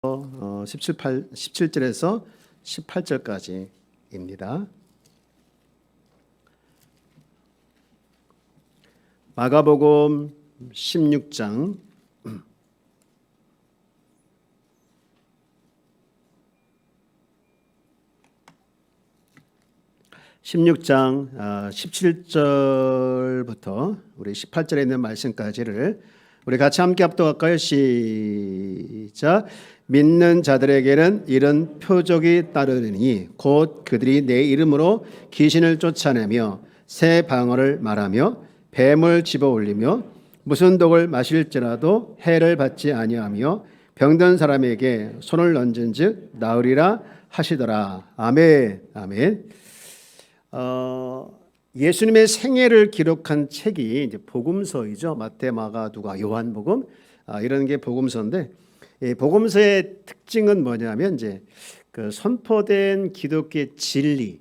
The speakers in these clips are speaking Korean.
어, 17, 8, 17절에서 18절까지입니다. 마가복음 16장 16장 17절부터 우리 18절에 있는 말씀까지를 우리 같이 함께 합독할까요? 시작. 믿는 자들에게는 이런 표적이 따르니 곧 그들이 내 이름으로 귀신을 쫓아내며 새 방언을 말하며 뱀을 집어 올리며 무슨 독을 마실지라도 해를 받지 아니하며 병든 사람에게 손을 얹은즉 나으리라 하시더라. 아멘. 아멘. 어, 예수님의 생애를 기록한 책이 이제 복음서이죠. 마태, 마가, 누가, 요한복음 아, 이런 게 복음서인데 이 복음서의 특징은 뭐냐면 이제 그 선포된 기독교의 진리,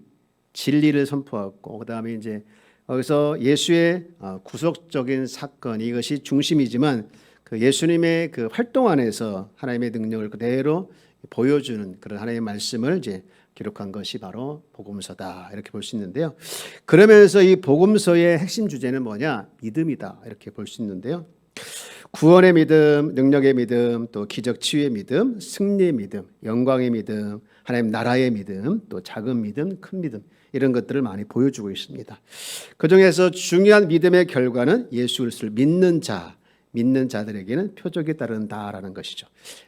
진리를 선포하고 그다음에 이제 거기서 예수의 어, 구속적인 사건 이것이 중심이지만 그 예수님의 그 활동 안에서 하나님의 능력을 그대로 보여주는 그런 하나님의 말씀을 이제 기록한 것이 바로 복음서다 이렇게 볼 수 있는데요. 그러면서 이 복음서의 핵심 주제는 뭐냐? 믿음이다 이렇게 볼 수 있는데요. 구원의 믿음, 능력의 믿음, 또 기적 치유의 믿음, 승리의 믿음, 영광의 믿음, 하나님 나라의 믿음, 또 작은 믿음, 큰 믿음 이런 것들을 많이 보여주고 있습니다. 그 중에서 중요한 믿음의 결과는 예수 그리스도를 믿는 자, 믿는 자들에게는 표적이 따른다라는 것이죠.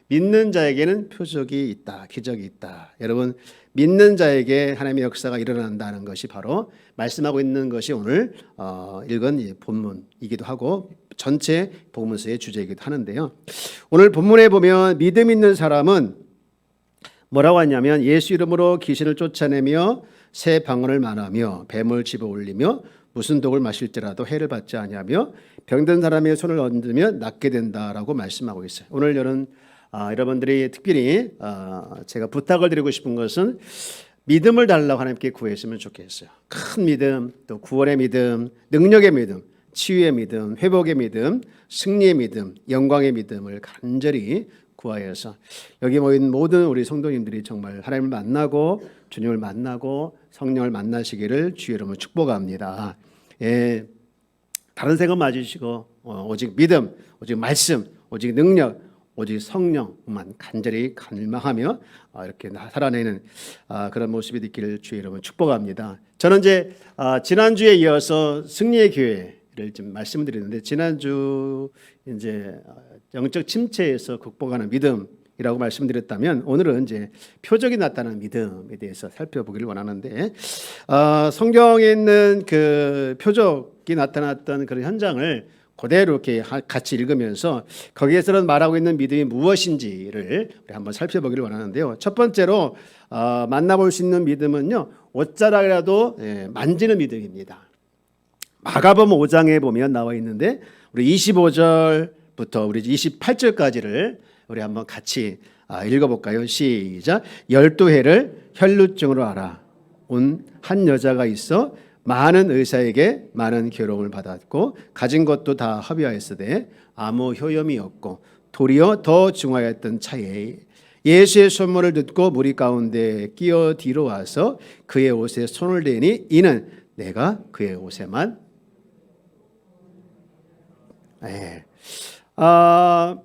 믿는 자에게는 표적이 있다, 기적이 있다. 여러분 믿는 자에게 하나님의 역사가 일어난다는 것이 바로 말씀하고 있는 것이 오늘 어, 읽은 본문이기도 하고 전체 복음서의 주제이기도 하는데요. 오늘 본문에 보면 믿음 있는 사람은 뭐라고 하냐면 예수 이름으로 귀신을 쫓아내며 새 방언을 말하며 뱀을 집어 올리며 무슨 독을 마실지라도 해를 받지 아니하며 병든 사람의 손을 얹으면 낫게 된다라고 말씀하고 있어요. 오늘 여러분 아, 여러분들이 특별히 아, 제가 부탁을 드리고 싶은 것은 믿음을 달라고 하나님께 구했으면 좋겠어요. 큰 믿음, 또 구원의 믿음, 능력의 믿음, 치유의 믿음, 회복의 믿음, 승리의 믿음, 영광의 믿음을 간절히 구하여서 여기 모인 모든 우리 성도님들이 정말 하나님을 만나고 주님을 만나고 성령을 만나시기를 주의 이름으로 축복합니다. 예, 다른 생각 맞으시고 어, 오직 믿음, 오직 말씀, 오직 능력, 오직 성령만 간절히 갈망하며 어, 이렇게 살아내는 아, 그런 모습이 있기를 주의 이름으로 축복합니다. 저는 이제 아, 지난주에 이어서 승리의 교회를 좀 말씀드리는데 지난주 이제 영적 침체에서 극복하는 믿음 이라고 말씀드렸다면 오늘은 이제 표적이 나타나는 믿음에 대해서 살펴보기를 원하는데 어, 성경에 있는 그 표적이 나타났던 그런 현장을 그대로 이렇게 같이 읽으면서 거기에서는 말하고 있는 믿음이 무엇인지를 한번 살펴보기를 원하는데요. 첫 번째로 어, 만나볼 수 있는 믿음은요 옷자락이라도 예, 만지는 믿음입니다. 마가복음 5장에 보면 나와 있는데 우리 25절 부터 우리 28절까지를 우리 한번 같이 아, 읽어볼까요? 시작. 열두 해를 혈루증으로 알아 온 한 여자가 있어 많은 의사에게 많은 괴로움을 받았고 가진 것도 다 허비하였으되 아무 효염이 없고 도리어 더 중하였던 차에 예수의 손물을 듣고 무리 가운데 끼어 뒤로 와서 그의 옷에 손을 대니 이는 내가 그의 옷에만 네. 아,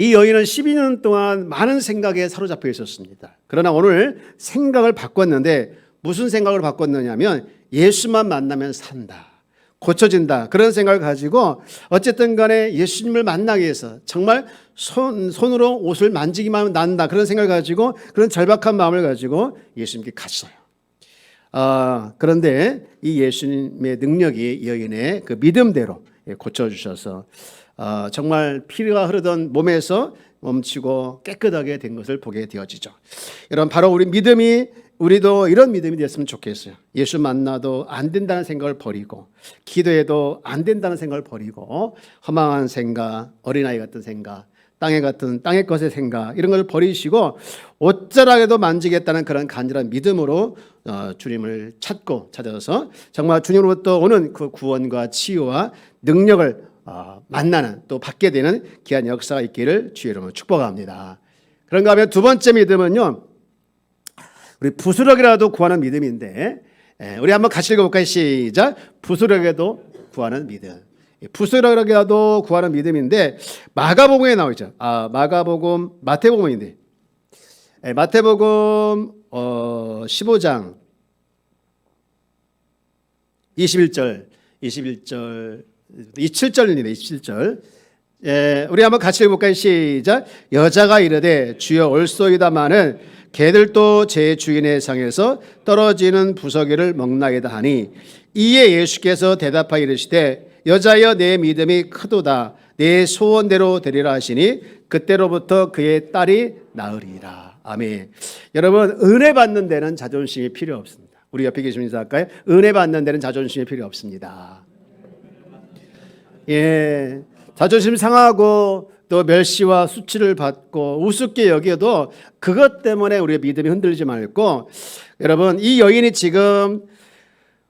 이 여인은 12년 동안 많은 생각에 사로잡혀 있었습니다. 그러나 오늘 생각을 바꿨는데 무슨 생각을 바꿨느냐면 예수만 만나면 산다. 고쳐진다. 그런 생각을 가지고 어쨌든 간에 예수님을 만나기 위해서 정말 손, 손으로 옷을 만지기만 하면 난다. 그런 생각을 가지고 그런 절박한 마음을 가지고 예수님께 갔어요. 아, 그런데 이 예수님의 능력이 이 여인의 그 믿음대로 고쳐주셔서 어, 정말 피가 흐르던 몸에서 멈추고 깨끗하게 된 것을 보게 되어지죠. 여러분 바로 우리 믿음이 우리도 이런 믿음이 됐으면 좋겠어요. 예수 만나도 안 된다는 생각을 버리고 기도해도 안 된다는 생각을 버리고 허망한 생각, 어린아이 같은 생각, 땅에 같은 땅의 것의 생각 이런 걸 버리시고 어쩌라해도 만지겠다는 그런 간절한 믿음으로 어, 주님을 찾고 찾아서 정말 주님으로부터 오는 그 구원과 치유와 능력을 어, 만나는 또 받게 되는 귀한 역사가 있기를 주의 이름으로 축복합니다. 그런가 하면 두 번째 믿음은요. 우리 부스럭이라도 구하는 믿음인데 예, 우리 한번 같이 읽어볼까요? 시작. 부스럭에도 구하는 믿음. 이 부스럭이라도 구하는 믿음인데 마가복음에 나와 있죠. 아 마가복음 마태복음인데 예, 마태복음 어, 15장 21절 21절 27절입니다. 27절. 예, 우리 한번 같이 읽어볼까요? 시작. 여자가 이르되 주여 올소이다마는 개들도 제 주인의 상에서 떨어지는 부서기를 먹나이다 하니 이에 예수께서 대답하여 이르시되 여자여 내 믿음이 크도다 내 소원대로 되리라 하시니 그때로부터 그의 딸이 나으리라. 아멘. 여러분 은혜 받는 데는 자존심이 필요 없습니다. 우리 옆에 계신 인사할까요? 은혜 받는 데는 자존심이 필요 없습니다. 예, 자존심 상하고 또 멸시와 수치를 받고 우습게 여겨도 그것 때문에 우리의 믿음이 흔들리지 말고 여러분 이 여인이 지금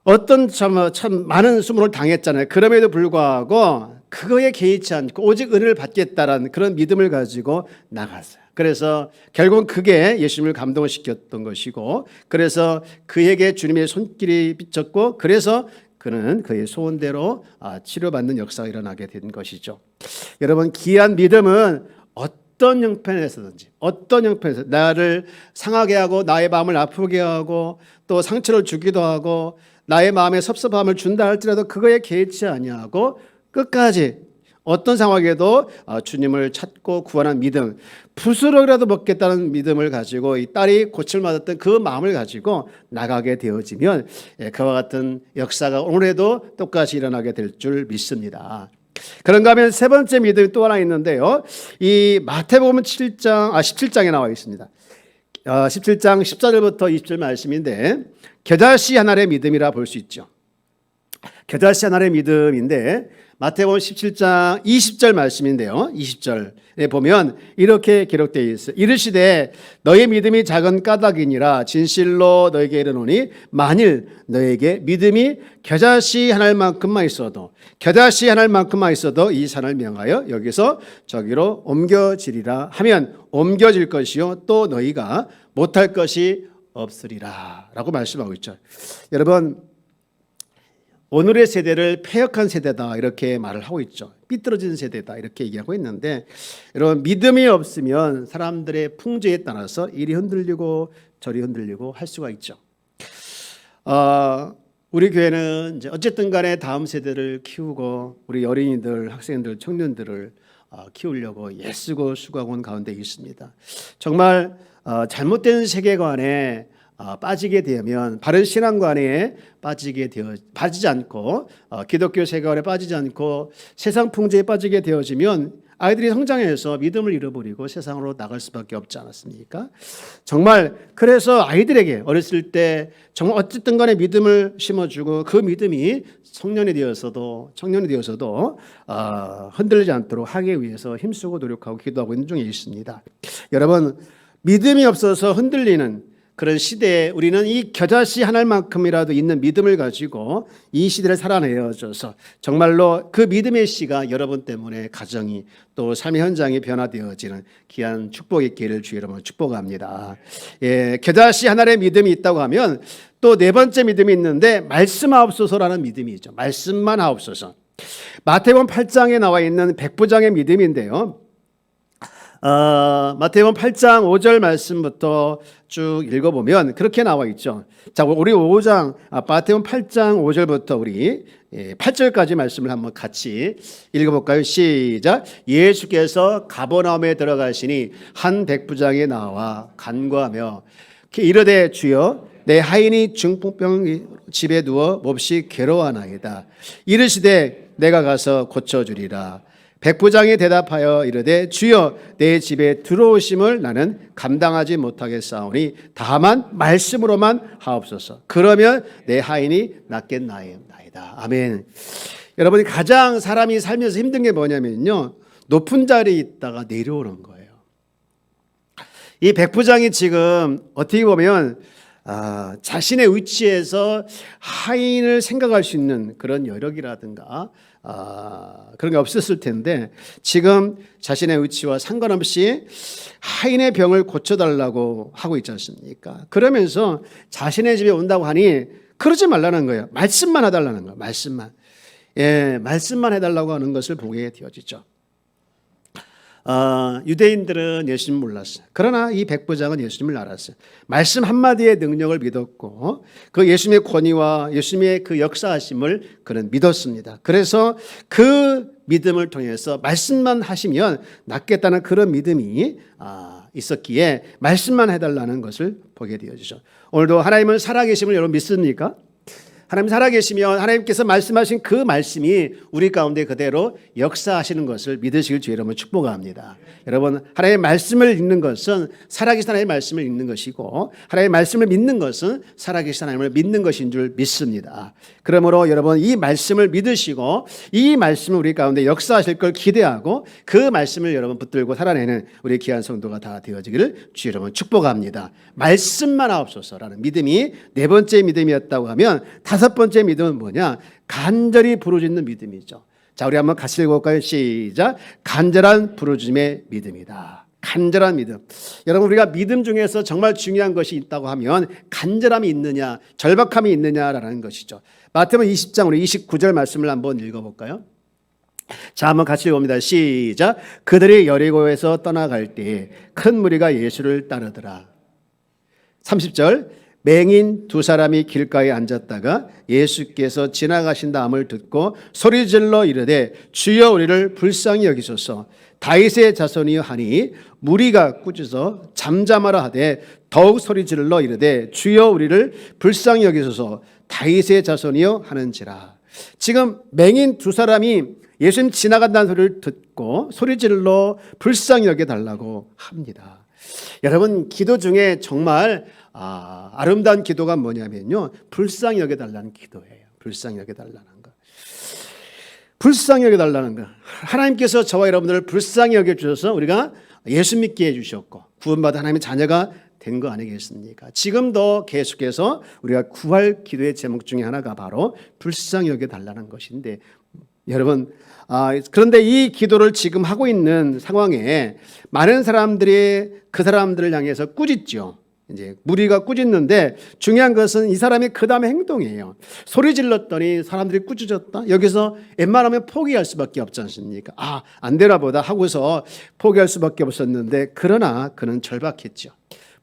어떤 참, 참 많은 수모를 당했잖아요. 그럼에도 불구하고 그거에 개의치 않고 오직 은혜를 받겠다라는 그런 믿음을 가지고 나갔어요. 그래서 결국은 그게 예수님을 감동시켰던 것이고 그래서 그에게 주님의 손길이 비쳤고 그래서 그는 그의 소원대로 아, 치료받는 역사가 일어나게 된 것이죠. 여러분 귀한 믿음은 어떤 형편에서든지 어떤 형편에서 나를 상하게 하고 나의 마음을 아프게 하고 또 상처를 주기도 하고 나의 마음에 섭섭함을 준다 할지라도 그거에 개의치 아니하고 끝까지 어떤 상황에도 어, 주님을 찾고 구원한 믿음, 부스러기라도 먹겠다는 믿음을 가지고 이 딸이 고칠 맞았던 그 마음을 가지고 나가게 되어지면 예, 그와 같은 역사가 오늘에도 똑같이 일어나게 될 줄 믿습니다. 그런가 하면 세 번째 믿음이 또 하나 있는데요. 이 마태복음 7장 아 17장에 나와 있습니다. 어, 17장 14절부터 20절 말씀인데 겨자씨 하나의 믿음이라 볼 수 있죠. 겨자씨 하나의 믿음인데 마태복음 17장 20절 말씀인데요. 20절에 보면 이렇게 기록되어 있어요. 이르시되 너의 믿음이 작은 까닭이니라 진실로 너에게 이르노니 만일 너에게 믿음이 겨자씨 하나만큼만 있어도 겨자씨 하나만큼만 있어도 이 산을 명하여 여기서 저기로 옮겨지리라 하면 옮겨질 것이요 또 너희가 못할 것이 없으리라라고 말씀하고 있죠. 여러분 오늘의 세대를 폐역한 세대다 이렇게 말을 하고 있죠. 삐뚤어진 세대다 이렇게 얘기하고 있는데 여러분 믿음이 없으면 사람들의 풍조에 따라서 이리 흔들리고 저리 흔들리고 할 수가 있죠. 어, 우리 교회는 이제 어쨌든 간에 다음 세대를 키우고 우리 어린이들, 학생들, 청년들을 어, 키우려고 애쓰고 수고하고 온 가운데 있습니다. 정말 어, 잘못된 세계관에 어, 빠지게 되면 바른 신앙관에 빠지게 되어 빠지지 않고 어, 기독교 세계관에 빠지지 않고 세상 풍조에 빠지게 되어지면 아이들이 성장해서 믿음을 잃어버리고 세상으로 나갈 수밖에 없지 않았습니까? 정말 그래서 아이들에게 어렸을 때 정말 어쨌든 간에 믿음을 심어주고 그 믿음이 청년이 되어서도 청년이 되어서도 어, 흔들리지 않도록 하기 위해서 힘쓰고 노력하고 기도하고 있는 중에 있습니다. 여러분 믿음이 없어서 흔들리는 그런 시대에 우리는 이 겨자씨 하나만큼이라도 있는 믿음을 가지고 이 시대를 살아내어줘서 정말로 그 믿음의 씨가 여러분 때문에 가정이 또 삶의 현장이 변화되어지는 귀한 축복의 기회를 주 여러분 축복합니다. 예, 겨자씨 하나의 믿음이 있다고 하면 또 네 번째 믿음이 있는데 말씀하옵소서라는 믿음이 있죠. 말씀만 하옵소서. 마태복음 8장에 나와 있는 백부장의 믿음인데요. 어, 마태복음 8장 5절 말씀부터 쭉 읽어보면 그렇게 나와 있죠. 자, 우리 5장 아, 마태복음 8장 5절부터 우리 예, 8절까지 말씀을 한번 같이 읽어볼까요? 시작. 예수께서 가버나움에 들어가시니 한 백부장이 나와 간과하며 이르되 주여 내 하인이 중풍병 집에 누워 몹시 괴로워하나이다. 이르시되 내가 가서 고쳐주리라. 백부장이 대답하여 이르되 주여 내 집에 들어오심을 나는 감당하지 못하겠사오니 다만 말씀으로만 하옵소서. 그러면 내 하인이 낫겠나이다. 아멘. 여러분이 가장 사람이 살면서 힘든 게 뭐냐면요. 높은 자리에 있다가 내려오는 거예요. 이 백부장이 지금 어떻게 보면 아, 자신의 위치에서 하인을 생각할 수 있는 그런 여력이라든가 아, 그런 게 없었을 텐데 지금 자신의 위치와 상관없이 하인의 병을 고쳐달라고 하고 있지 않습니까? 그러면서 자신의 집에 온다고 하니 그러지 말라는 거예요. 말씀만 해달라는 거예요. 말씀만. 예, 말씀만 해달라고 하는 것을 보게 되어지죠. 어, 유대인들은 예수님 몰랐어요. 그러나 이 백부장은 예수님을 알았어요. 말씀 한마디의 능력을 믿었고 그 예수님의 권위와 예수님의 그 역사하심을 그는 믿었습니다. 그래서 그 믿음을 통해서 말씀만 하시면 낫겠다는 그런 믿음이 아, 있었기에 말씀만 해달라는 것을 보게 되어지죠. 오늘도 하나님은 살아계심을 여러분 믿습니까? 하나님 살아계시면 하나님께서 말씀하신 그 말씀이 우리 가운데 그대로 역사하시는 것을 믿으시길 주 여러분 축복합니다. 여러분 하나님의 말씀을 읽는 것은 살아계신 하나님의 말씀을 읽는 것이고 하나님의 말씀을 믿는 것은 살아계신 하나님을 믿는 것인 줄 믿습니다. 그러므로 여러분 이 말씀을 믿으시고 이 말씀을 우리 가운데 역사하실 걸 기대하고 그 말씀을 여러분 붙들고 살아내는 우리 귀한 성도가 다 되어지기를 주 여러분 축복합니다. 말씀만 하옵소서라는 믿음이 네 번째 믿음이었다고 하면 다섯 번째 믿음은 뭐냐? 간절히 부르짖는 믿음이죠. 자, 우리 한번 같이 읽어볼까요? 시작. 간절한 부르짖음의 믿음이다. 간절한 믿음. 여러분 우리가 믿음 중에서 정말 중요한 것이 있다고 하면 간절함이 있느냐, 절박함이 있느냐라는 것이죠. 마태복음 20장 우리 29절 말씀을 한번 읽어볼까요? 자, 한번 같이 읽어봅니다. 시작. 그들이 여리고에서 떠나갈 때 큰 무리가 예수를 따르더라. 30절. 맹인 두 사람이 길가에 앉았다가 예수께서 지나가신다함을 듣고 소리질러 이르되 주여 우리를 불쌍히 여기소서. 다윗의 자손이여 하니 무리가 꾸짖어 잠잠하라 하되 더욱 소리질러 이르되 주여 우리를 불쌍히 여기소서. 다윗의 자손이여 하는지라. 지금 맹인 두 사람이 예수님 지나간다는 소리를 듣고 소리질러 불쌍히 여겨 달라고 합니다. 여러분 기도 중에 정말 아, 아름다운 기도가 뭐냐면요. 불쌍히 여겨 달라는 기도예요. 불쌍히 여겨 달라는 거. 불쌍히 여겨 달라는 거. 하나님께서 저와 여러분들을 불쌍히 여겨 주셔서 우리가 예수 믿게 해 주셨고 구원받은 하나님의 자녀가 된 거 아니겠습니까? 지금도 계속해서 우리가 구할 기도의 제목 중에 하나가 바로 불쌍히 여겨 달라는 것인데 여러분 아, 그런데 이 기도를 지금 하고 있는 상황에 많은 사람들이 그 사람들을 향해서 꾸짖죠. 이제 무리가 꾸짖는데 중요한 것은 이 사람의 그 다음의 행동이에요. 소리 질렀더니 사람들이 꾸짖었다. 여기서 웬만하면 포기할 수밖에 없지 않습니까? 아, 안 되나 보다 하고서 포기할 수밖에 없었는데 그러나 그는 절박했죠.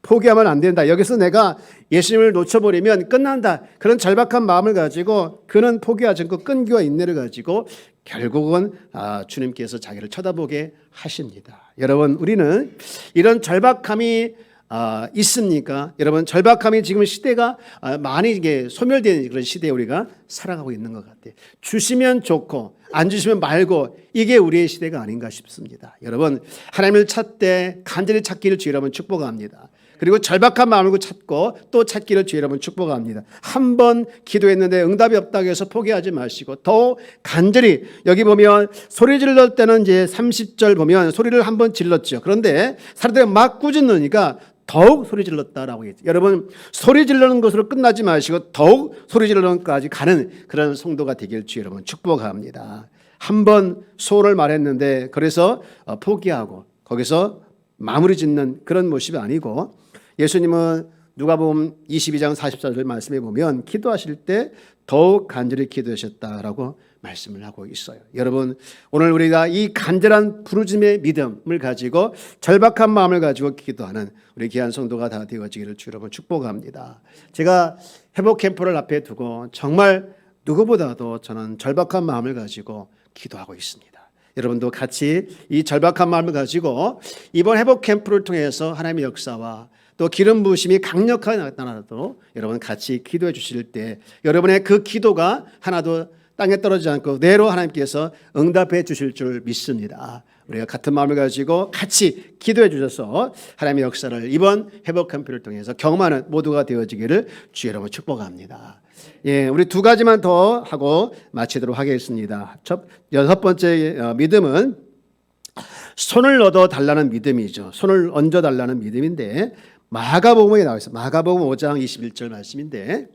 포기하면 안 된다. 여기서 내가 예수님을 놓쳐버리면 끝난다. 그런 절박한 마음을 가지고 그는 포기하지 않고 끈기와 인내를 가지고 결국은 아, 주님께서 자기를 쳐다보게 하십니다. 여러분, 우리는 이런 절박함이 아, 있습니까? 여러분, 절박함이 지금 시대가 아, 많이 이게 소멸되는 그런 시대에 우리가 살아가고 있는 것 같아요. 주시면 좋고, 안 주시면 말고, 이게 우리의 시대가 아닌가 싶습니다. 여러분, 하나님을 찾되 간절히 찾기를 주 여러분 축복합니다. 그리고 절박한 마음을 찾고 또 찾기를 주 여러분 축복합니다. 한 번 기도했는데 응답이 없다고 해서 포기하지 마시고 더 간절히 여기 보면 소리 질렀을 때는 이제 30절 보면 소리를 한 번 질렀죠. 그런데 사람들이 막 꾸짖으니까 더욱 소리 질렀다라고 했죠. 여러분 소리 지르는 것으로 끝나지 마시고 더욱 소리 지르는까지 가는 그런 성도가 되길 주 여러분 축복합니다. 한 번 소원을 말했는데 그래서 어, 포기하고 거기서 마무리 짓는 그런 모습이 아니고 예수님은 누가복음 22장 44절 말씀에 보면 기도하실 때 더욱 간절히 기도하셨다라고 말씀을 하고 있어요. 여러분 오늘 우리가 이 간절한 부르짐의 믿음을 가지고 절박한 마음을 가지고 기도하는 우리 귀한 성도가 다 되어지기를 주 여러분 축복합니다. 제가 회복 캠프를 앞에 두고 정말 누구보다도 저는 절박한 마음을 가지고 기도하고 있습니다. 여러분도 같이 이 절박한 마음을 가지고 이번 회복 캠프를 통해서 하나님의 역사와 또 기름 부으심이 강력하게 나타나도 여러분 같이 기도해 주실 때 여러분의 그 기도가 하나도 땅에 떨어지지 않고 내로 하나님께서 응답해 주실 줄 믿습니다. 우리가 같은 마음을 가지고 같이 기도해 주셔서 하나님의 역사를 이번 회복 캠프를 통해서 경험하는 모두가 되어지기를 주 여러분 축복합니다. 예, 우리 두 가지만 더 하고 마치도록 하겠습니다. 첫 여섯 번째 어, 믿음은 손을 얻어 달라는 믿음이죠. 손을 얹어 달라는 믿음인데 마가복음에 나와 있어요. 마가복음 5장 21절 말씀인데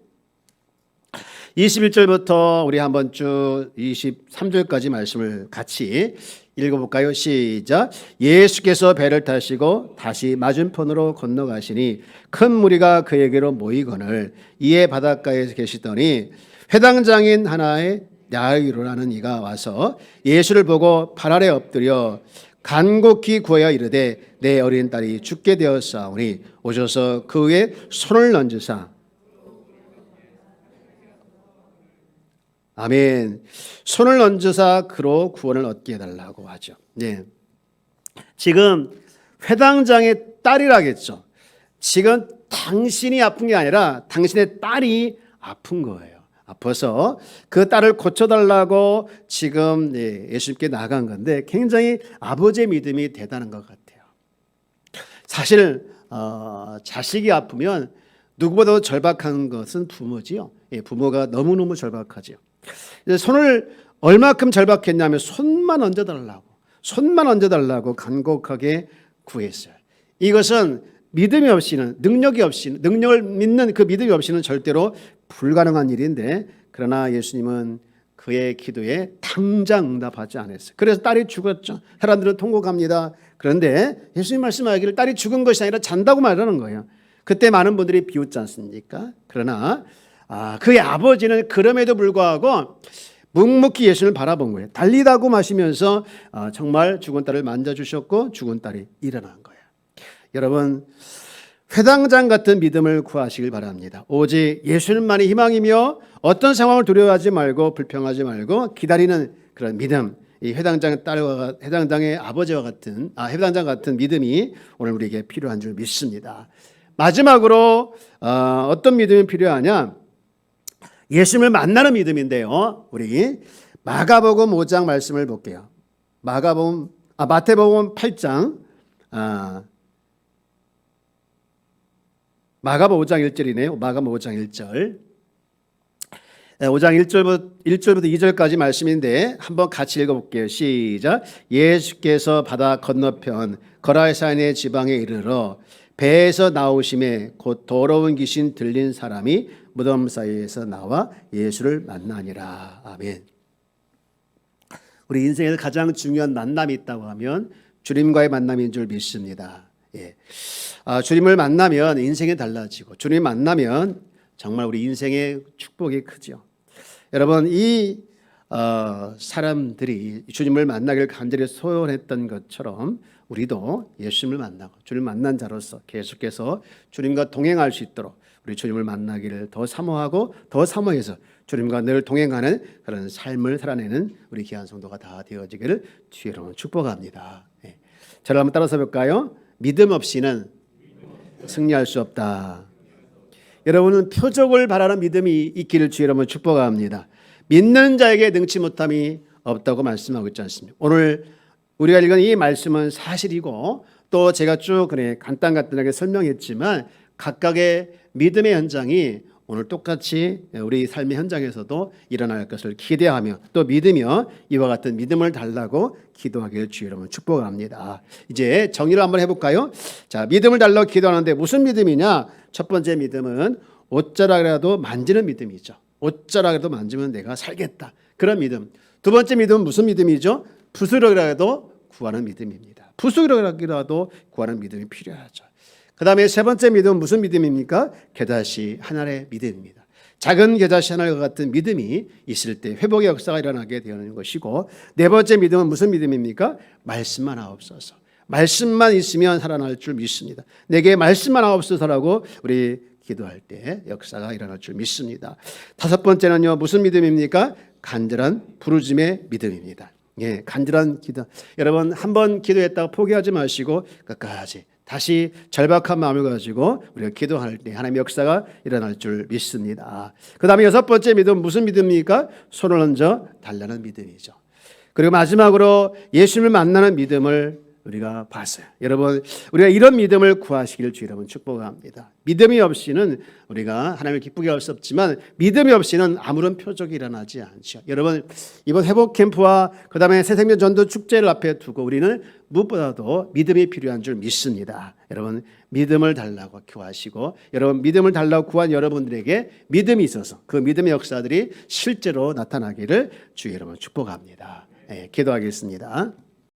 21절부터 우리 한번 쭉 23절까지 말씀을 같이 읽어볼까요? 시작. 예수께서 배를 타시고 다시 맞은편으로 건너가시니 큰 무리가 그에게로 모이거늘 이에 바닷가에 계시더니 회당장인 하나의 야이로라는 이가 와서 예수를 보고 발 아래 엎드려 간곡히 구하여 이르되 내 어린 딸이 죽게 되었사오니 오셔서 그 위에 손을 얹으사 아멘. 손을 얹으사 그로 구원을 얻게 해달라고 하죠. 네. 지금 회당장의 딸이라겠죠. 지금 당신이 아픈 게 아니라 당신의 딸이 아픈 거예요. 아파서 그 딸을 고쳐달라고 지금 예, 예수님께 나간 건데 굉장히 아버지의 믿음이 대단한 것 같아요. 사실 어, 자식이 아프면 누구보다도 절박한 것은 부모지요. 예, 부모가 너무너무 절박하죠. 이제 손을 얼마큼 절박했냐면 손만 얹어달라고 손만 얹어달라고 간곡하게 구했어요. 이것은 믿음이 없이는 능력이 없이는 능력을 믿는 그 믿음이 없이는 절대로 불가능한 일인데 그러나 예수님은 그의 기도에 당장 응답하지 않았어요. 그래서 딸이 죽었죠. 사람들은 통곡합니다. 그런데 예수님 말씀하기를 딸이 죽은 것이 아니라 잔다고 말하는 거예요. 그때 많은 분들이 비웃지 않습니까? 그러나 아, 그의 아버지는 그럼에도 불구하고 묵묵히 예수님을 바라본 거예요. 달리다고 마시면서 아, 정말 죽은 딸을 만져주셨고 죽은 딸이 일어난 거예요. 여러분 회당장 같은 믿음을 구하시길 바랍니다. 오직 예수님만이 희망이며 어떤 상황을 두려워하지 말고 불평하지 말고 기다리는 그런 믿음. 이 회당장 딸과 회당장의 아버지와 같은 아 회당장 같은 믿음이 오늘 우리에게 필요한 줄 믿습니다. 마지막으로 어, 어떤 믿음이 필요하냐? 예수님을 만나는 믿음인데요. 우리 마가복음 5장 말씀을 볼게요. 마가복음 아 마태복음 8장 아 마가복음 5장 1절이네요. 마가복음 5장 1절. 5장 1절부터 1절부터 2절까지 말씀인데 한번 같이 읽어 볼게요. 시작. 예수께서 바다 건너편 거라사인의 지방에 이르러 배에서 나오심에 곧 더러운 귀신 들린 사람이 무덤 사이에서 나와 예수를 만나니라. 아멘. 우리 인생에서 가장 중요한 만남이 있다고 하면 주님과의 만남인 줄 믿습니다. 예. 아, 주님을 만나면 인생이 달라지고 주님 만나면 정말 우리 인생의 축복이 크죠. 여러분 이 어, 사람들이 주님을 만나길 간절히 소원했던 것처럼 우리도 예수님을 만나고 주님을 만난 자로서 계속해서 주님과 동행할 수 있도록 우리 주님을 만나기를 더 사모하고 더 사모해서 주님과 늘 동행하는 그런 삶을 살아내는 우리 귀한 성도가 다 되어지기를 주의로 축복합니다. 네. 저를 한번 따라서 볼까요? 믿음 없이는 승리할 수 없다. 여러분은 표적을 바라는 믿음이 있기를 주의 여러분 축복합니다. 믿는 자에게 능치 못함이 없다고 말씀하고 있지 않습니까? 오늘 우리가 읽은 이 말씀은 사실이고 또 제가 쭉 그래 간단간단하게 설명했지만 각각의 믿음의 현장이 오늘 똑같이 우리 삶의 현장에서도 일어날 것을 기대하며 또 믿으며 이와 같은 믿음을 달라고 기도하기를 주여 여러분 축복합니다. 이제 정리를 한번 해볼까요? 자, 믿음을 달라고 기도하는데 무슨 믿음이냐? 첫 번째 믿음은 옷자락이라도 만지는 믿음이죠. 옷자락이라도 만지면 내가 살겠다. 그런 믿음. 두 번째 믿음은 무슨 믿음이죠? 부스러기라도 구하는 믿음입니다. 부스러기라도 구하는 믿음이 필요하죠. 그 다음에 세 번째 믿음은 무슨 믿음입니까? 겨자씨 하나의 믿음입니다. 작은 겨자씨 하나와 같은 믿음이 있을 때 회복의 역사가 일어나게 되는 것이고 네 번째 믿음은 무슨 믿음입니까? 말씀만 하옵소서. 말씀만 있으면 살아날 줄 믿습니다. 내게 말씀만 하옵소서라고 우리 기도할 때 역사가 일어날 줄 믿습니다. 다섯 번째는요 무슨 믿음입니까? 간절한 부르짐의 믿음입니다. 예, 간절한 기도. 여러분 한 번 기도했다가 포기하지 마시고 끝까지 다시 절박한 마음을 가지고 우리가 기도할 때 하나님의 역사가 일어날 줄 믿습니다. 그 다음에 여섯 번째 믿음 무슨 믿음입니까? 손을 얹어 달라는 믿음이죠. 그리고 마지막으로 예수님을 만나는 믿음을 우리가 봤어요. 여러분, 우리가 이런 믿음을 구하시길 주 여러분 축복합니다. 믿음이 없이는 우리가 하나님을 기쁘게 할 수 없지만 믿음이 없이는 아무런 표적이 일어나지 않죠. 여러분, 이번 회복 캠프와 그다음에 새생명 전도 축제를 앞에 두고 우리는 무엇보다도 믿음이 필요한 줄 믿습니다. 여러분, 믿음을 달라고 구하시고 여러분 믿음을 달라고 구한 여러분들에게 믿음이 있어서 그 믿음의 역사들이 실제로 나타나기를 주 여러분 축복합니다. 예, 기도하겠습니다.